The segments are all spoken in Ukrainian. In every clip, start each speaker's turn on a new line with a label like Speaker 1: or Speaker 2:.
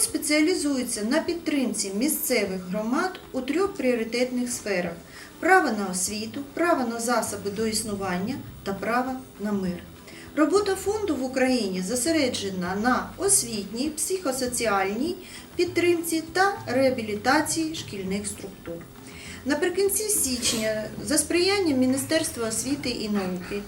Speaker 1: спеціалізується на підтримці місцевих громад у трьох пріоритетних сферах: право на освіту, право на засоби до існування та право на мир. Робота фонду в Україні зосереджена на освітній, психосоціальній підтримці та реабілітації шкільних структур. Наприкінці січня за сприянням Міністерства освіти і науки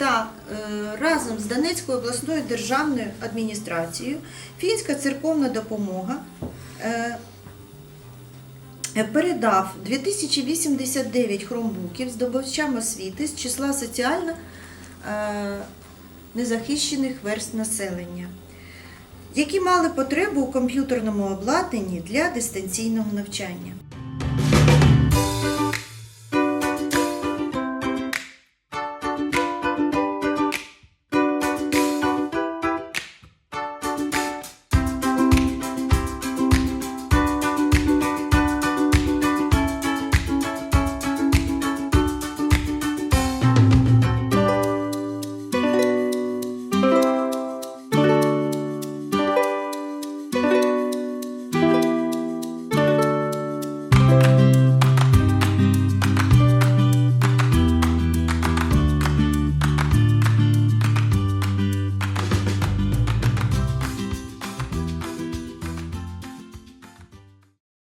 Speaker 1: та е, разом з Донецькою обласною державною адміністрацією фінська церковна допомога е, передав 2089 хромбуків здобувачам освіти з числа соціально е, незахищених верст населення, які мали потребу у комп'ютерному обладнанні для дистанційного навчання.